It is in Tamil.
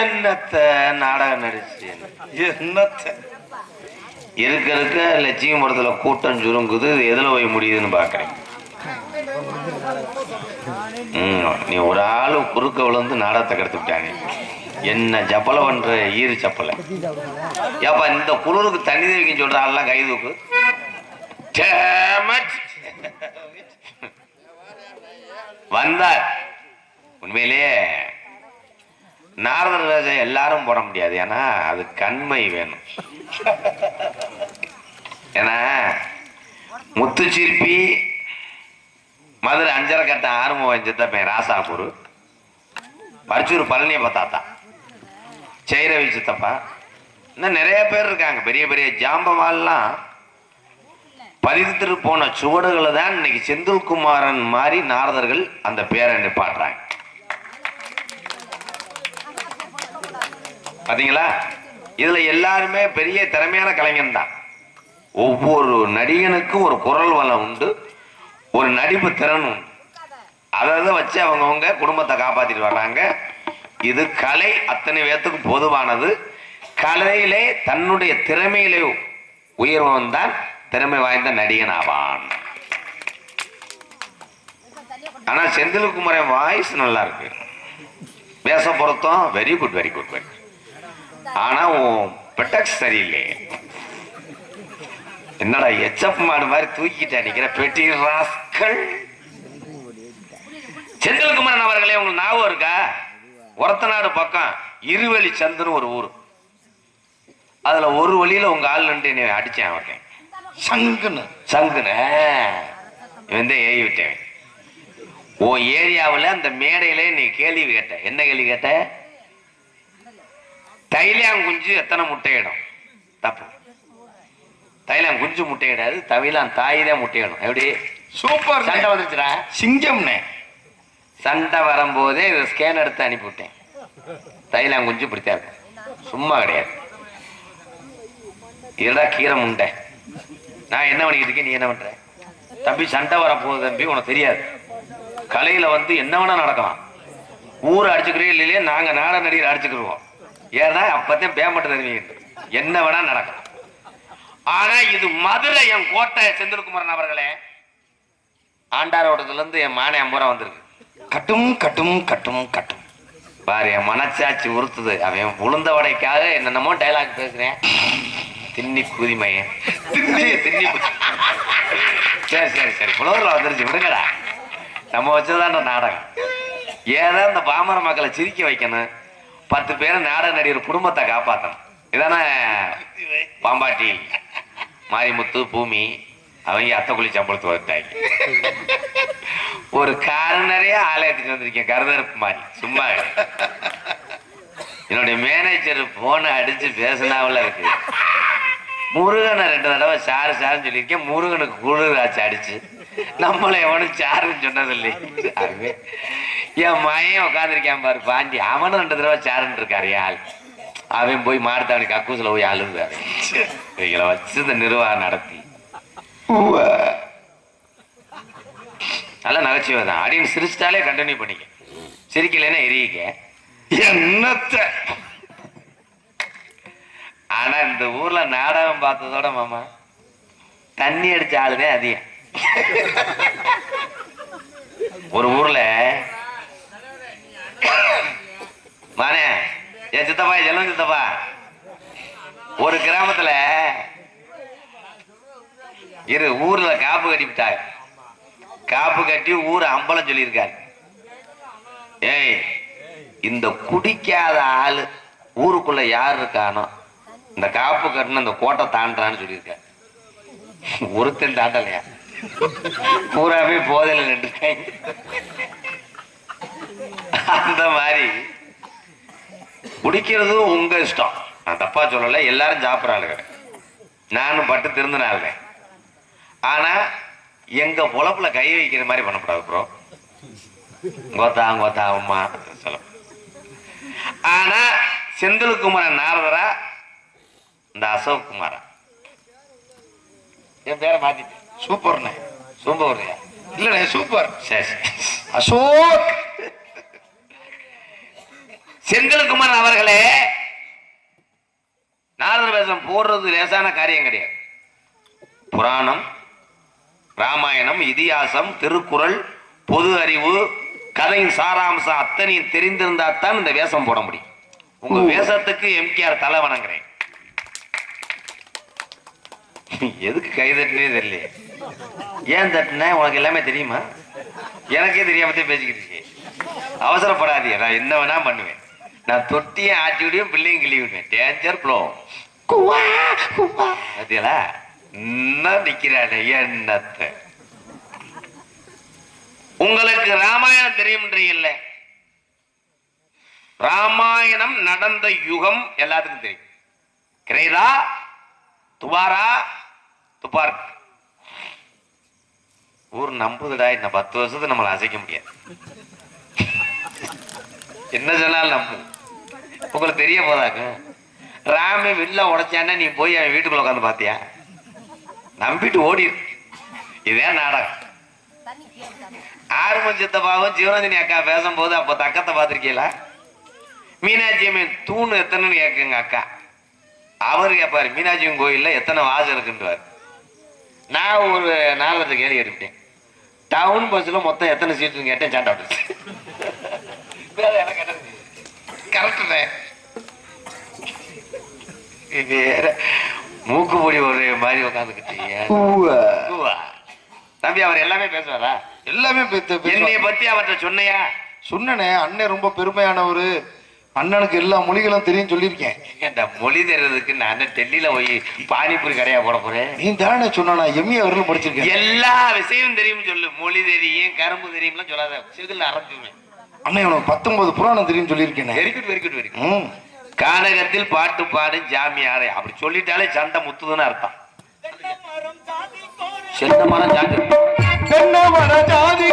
என்னத்த நாடகம் நடிச்சு? என்னத்த? இருக்க இருக்க லட்சியபுரத்துல கூட்டம் சுருங்குது. எதுல போய் முடியுதுன்னு பாக்குறேன். நீ ஒரு ஆளு குறுக்க விழுந்து நாடகத்தை கெடுத்து விட்டாங்க. என்ன ஜப்பல பண்ற ஈரு சப்பலை. ஏப்பா இந்த குளிருக்கு தண்ணி வைக்க சொல்ற ஆள்லாம் கைதுக்கு வந்தார். உண்மையிலேயே நாரதர் ராஜா எல்லாரும் போட முடியாது. ஏன்னா அது கண்மை வேணும். ஏன்னா முத்துச்சிற்பி மதுரை அஞ்சரை கட்ட ஆறுமுகம் சித்தப்பன் ராசாபூர். பரிச்சூர் பழனியப்ப தாத்தா. சைரவி சித்தப்பா. இன்னும் நிறைய பேர் இருக்காங்க. பெரிய பெரிய ஜாம்பவால்லாம் பதித்துட்டு போன சுவடுகளை தான் இன்னைக்கு செந்தில்குமாரன் மாதிரி நாரதர்கள் அந்த பேரை நிப்பாடுறாங்க பாத்தீங்களா? இதுல எல்லாருமே பெரிய திறமையான கலைஞன் தான். ஒவ்வொரு நடிகனுக்கும் ஒரு குரல் வளம் உண்டு ஒரு நடிப்பு திறன் உண்டு. அதை வச்சு அவங்கவுங்க குடும்பத்தை காப்பாத்திட்டு வர்றாங்க. இது கலை அத்தனை பேர்த்துக்கு பொதுவானது. கலையிலே தன்னுடைய திறமையிலே உயர்வன் தான் திறமை வாய்ந்த நடிகன் ஆவான். ஆனா செந்தில்குமரன் வாய்ஸ் நல்லா இருக்கு பேச பொருத்தம் very good very good very ஆனா உன் பெட்டக்ஸ் சரியில்லை. என்னடா எச்சப் மாடு மாதிரி தூக்கிட்டு அடிக்கிற பெட்டி ராஸ்கள் செந்தில்குமரன் அவர்களே உங்களுக்கு ஞாபகம் இருக்கா? ஒரத்தநாடு பக்கம் இருவெளி சந்துன்னு ஒரு ஊர். அதுல ஒரு வழியில உங்க ஆள் நின்று என்னை அடிச்சேன் அவர்கிட்ட. சங்குன்னு. சங்குன இவன் தான் ஏறி விட்டேன் ஓ ஏரியாவில் அந்த மேடையில நீ கேள்வி கேட்ட. என்ன கேள்வி கேட்ட? தைலியாங் குஞ்சு எத்தனை முட்டையிடும்? தப்பு. தைலாங் குஞ்சு முட்டையிடாது தவிலான் தாய் தான் முட்டையிடும். எப்படி? சூப்பர் சண்டை வந்துச்சுடா சிங்கம்னே. சண்டை வரும்போதே இதை ஸ்கேன் எடுத்து அனுப்பிவிட்டேன் தைலாங் குஞ்சு இப்படித்தான் இருக்கும். சும்மா கிடையாது. இதடா கீரை முண்டை. நான் என்ன பண்ணிக்கிட்டு இருக்கேன் நீ என்ன பண்ற? தம்பி சண்டை வரப்போகுது தம்பி உனக்கு தெரியாது. கலையில வந்து என்ன வேணா நடக்கலாம். ஊரை அடிச்சுக்கிறே இல்லையே நாங்க நாட நடிகர் அடிச்சுக்கிடுவோம் ஏன்னா அப்பதான் பேமெண்ட் தருவீங்க. என்ன வேணா நடக்கலாம். ஆனா இது மதுரை என் கோட்டை செந்தில்குமரன் அவர்களே ஆண்டார் இருந்து என் மானே அம்புரம் வந்திருக்கு. கட்டும் கட்டும் கட்டும் கட்டும். பாரு என் மனச்சாட்சி உறுத்துது. அவன் உளுந்த வடைக்காக என்னென்னமோ டைலாக் பேசுறேன். தின்னி குதிமையன் தின்னி தின்னி சரி சரி சரி. புலவரில் வந்துருச்சு. விடுங்கடா. நம்ம வச்சதுதான் இந்த நாடகம் ஏதோ இந்த பாமர மக்களை சிரிக்க வைக்கணும்? பத்து பேர் நாடக நடிகர் குடும்பத்தை காப்பாற்றணும் இதானே பாம்பாட்டி மாரிமுத்து பூமி அவங்க அத்தை குழி சம்பளத்து வந்துட்டாங்க. ஒரு கார் நிறைய ஆலயத்துக்கு வந்திருக்கேன். கருதறுப்பு மாதிரி சும்மா என்னுடைய மேனேஜர் போனை அடிச்சு பேசினாவில் இருக்கு. முருகனை ரெண்டு தடவை சாரு சாருன்னு சொல்லியிருக்கேன். முருகனுக்கு குளிராச்சு அடிச்சு. நம்மள எவனும் சாருன்னு சொன்னதில்லை. என் மயன் உட்காந்துருக்கான் பாரு பாண்டி. அவனும் ரெண்டு தடவை சாருன்னு இருக்காரு ஆள். அவன் போய் மாடுத்தவனுக்கு அக்கூசில் போய் அழுந்தாரு இவங்களை வச்சு இந்த நிர்வாகம் நடத்தி. நல்ல நகைச்சுவை தான் அப்படின்னு சிரிச்சிட்டாலே கண்டினியூ பண்ணிக்க. சிரிக்கலைன்னா எரியிக்க என்னத்த? ஆனா இந்த ஊர்ல நாடகம் பார்த்ததோட மாமா தண்ணி அடிச்ச ஆளுதே அதிகம். ஒரு ஊர்ல மானே என் சித்தப்பா செல்வம் சித்தப்பா? ஒரு கிராமத்துல இரு ஊர்ல காப்பு கட்டிவிட்டாங்க. காப்பு கட்டி ஊர் அம்பலம் சொல்லியிருக்காரு. ஏய் இந்த குடிக்காத ஆளு ஊருக்குள்ள யார் இருக்கானோ இந்த காப்பு கட்டின அந்த கோட்டை தாண்டான்னு சொல்லியிருக்காரு ஒருத்தன் தாண்டலையா? பூராவே போதையில நின்றுருக்காங்க அந்த மாதிரி குடிக்கிறது உங்க இஷ்டம். நான் தப்பா சொல்லல எல்லாரும் சாப்பிட்றாளுங்க நானும் பட்டு திருந்தினாளுங்க ஆனா எங்க பொழப்புல கை வைக்கிற மாதிரி பண்ணக்கூடாது ப்ரோ கோத்தா கோத்தா அம்மா சொல்ல. ஆனா செந்தில்குமரன் நாரதரா இந்த அசோக் குமாரா என் பேரை மாத்திட்டேன் சூப்பர்ண்ணே. சூம்பூர்லையா இல்லண்ணே சூப்பர். சரி அசோக். செந்தில்குமார் அவர்களே நாரதர் வேஷம் போடுறது லேசான காரியம் கிடையாது. புராணம் ராமாயணம் இதிகாசம் திருக்குறள் பொது அறிவு கதையின் சாராம்சம் அத்தனையும் தெரிந்திருந்தா தான் இந்த வேஷம் போட முடியும். உங்க. வேஷத்துக்கு எம்கேஆர் தலை வணங்குறேன். எதுக்கு கை தட்டினே தெரியல ஏன் தட்டுன? உனக்கு எல்லாமே தெரியுமா? எனக்கே தெரியாமத்தே பேசிக்கிட்டு இருக்கேன் அவசரப்படாதீங்க. நான் என்ன வேணா பண்ணுவேன். நான் தொட்டியும் ஆட்டி விடுவேன் பிள்ளையும் கிள்ளி விடுவேன். டேஞ்சர் ப்ளோ பார்த்தீங்களா இன்னும் நிக்கிறானே என்னத்த? உங்களுக்கு ராமாயணம் தெரியும்ன்றீங்கல்ல ராமாயணம் நடந்த யுகம் எல்லாத்துக்கும் தெரியும். கிரேதா துவாரா துப்பார் ஊர் நம்புதுடா இந்த பத்து வருஷத்தை நம்மளை அசைக்க முடியாது. என்ன சொன்னாலும் நம்பும் உங்களுக்கு தெரிய போதாங்க ராமி வில்ல உடைச்சானே நீ போய் அவன் வீட்டுக்குள்ள உட்காந்து பாத்தியா நம்பிட்டு ஓடி இதே நாடகம். ஆறுமன் சித்தப்பாவும் சிவநந்தினி அக்கா பேசும்போது அப்ப தக்கத்தை பார்த்துருக்கீங்களா? மீனாட்சி அம்மன் தூண் எத்தனைன்னு கேட்குங்க அக்கா. அவர் கேட்பாரு மீனாட்சி கோயில்ல எத்தனை வாசல் இருக்குன்றார் நான் ஒரு நாலு கேள்வி கேட்டுவிட்டேன் டவுன் பஸ்ல மொத்தம் எத்தனை சீட்டுன்னு கேட்டேன் சாண்டா கரெக்டுண்ணே வேற மூக்கு பொடி ஒரு மாதிரி உட்காந்துக்கிட்டீங்க. தம்பி அவர் எல்லாமே பேசுவாரா? எல்லாமே பேத்து என்னைய. பத்தி அவர்கிட்ட சொன்னையா? சொன்னனே அண்ணன் ரொம்ப பெருமையானவரு. அண்ணனுக்கு எல்லா மொழிகளும் தெரியும் சொல்லியிருக்கேன். இந்த மொழி தெரிறதுக்கு நான் டெல்லியில போய் பானிபூரி கடையா போட போறேன்? நீ தானே சொன்னா எம்ஏ வரலும் படிச்சிருக்கேன். எல்லா விஷயமும் தெரியும் சொல்லு. மொழி தெரியும் கரும்பு தெரியும்லாம் சொல்லாத. சிகில் அரைஞ்சுவேன் அண்ணன் உனக்கு பத்தொன்பது புராணம் தெரியும் சொல்லியிருக்கேனே very good very good very. கானகத்தில் பாட்டு பாடு ஜாமியாரே. அப்படி சொல்லிட்டாலே சண்டை முத்துதுன்னு அர்த்தம். செந்த மரம் ஜாதி